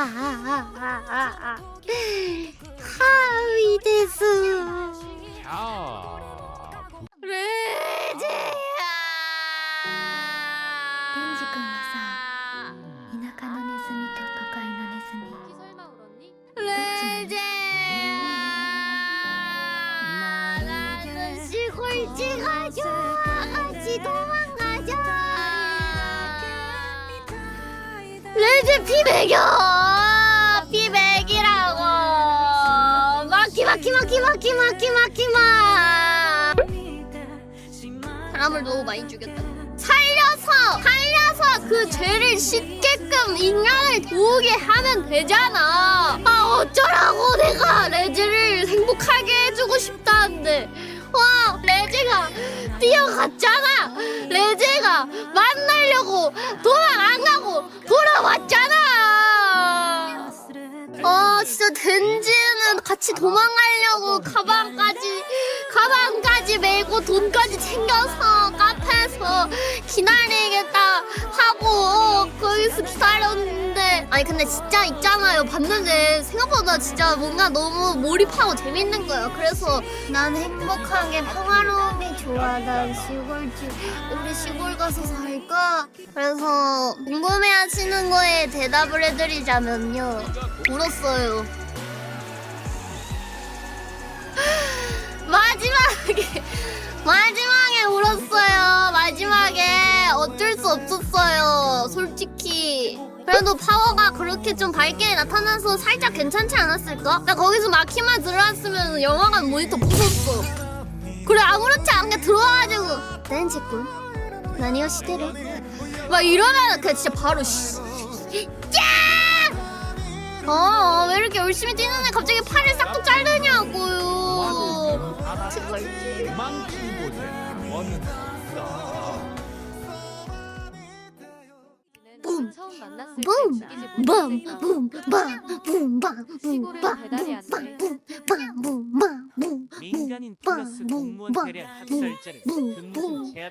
ハーです。レジアデンジ君はさ、田舎のネズミと都会のネズミ。レジア나는 시골지 가죠 아가씨 도망가죠 레즈 피배ー 사람을 너무 많이 죽였다. 살려서 살려서 그 죄를 씻게끔 인간을 도우게 하면 되잖아. 아 어쩌라고 내가 레즈를 행복하게 해주고 싶다는데. 와 레즈가 뛰어갔잖아. 레즈가 만나려고 도망 안 가고 돌아왔잖아. 아 진짜 덴지는 같이 도망가려고 가방까지 가방까지 메고 돈까지 챙겨서 카페에서 기다리겠다 하고 거기서 기다렸는데. 아니 근데 진짜 있잖아요. 봤는데 생각보다 진짜 뭔가 너무 몰입하고 재밌는 거예요. 그래서 난 행복하게 평화로움이 좋아 난 시골집 우리 시골 가서 살까? 그래서 궁금해하시는 거에 대답을 해드리자면요. 울었어요 마지막에 울었어요. 마지막에 어쩔 수 없었어요. 솔직히. 그래도 파워가 그렇게 좀 밝게 나타나서 살짝 괜찮지 않았을까? 나 거기서 마키만 들어왔으면 영화관 모니터 부쉈어. 그래 아무렇지 않게 들어와가지고 댄지꾼 나니요 시대로 막 이러면 그 진짜 바로 씨. 야! 어, 어, 왜 이렇게 열심히 뛰는데 갑자기 팔을 싹둑 자르냐고요. 정말. 붐! 붐! 붐! 붐! 바! 붐! 바! 붐! 바! 붐! 바! 붐! 바! 붐! 바! 붐! 민간인 플러스 공무원 대량 학살자를 근무 제압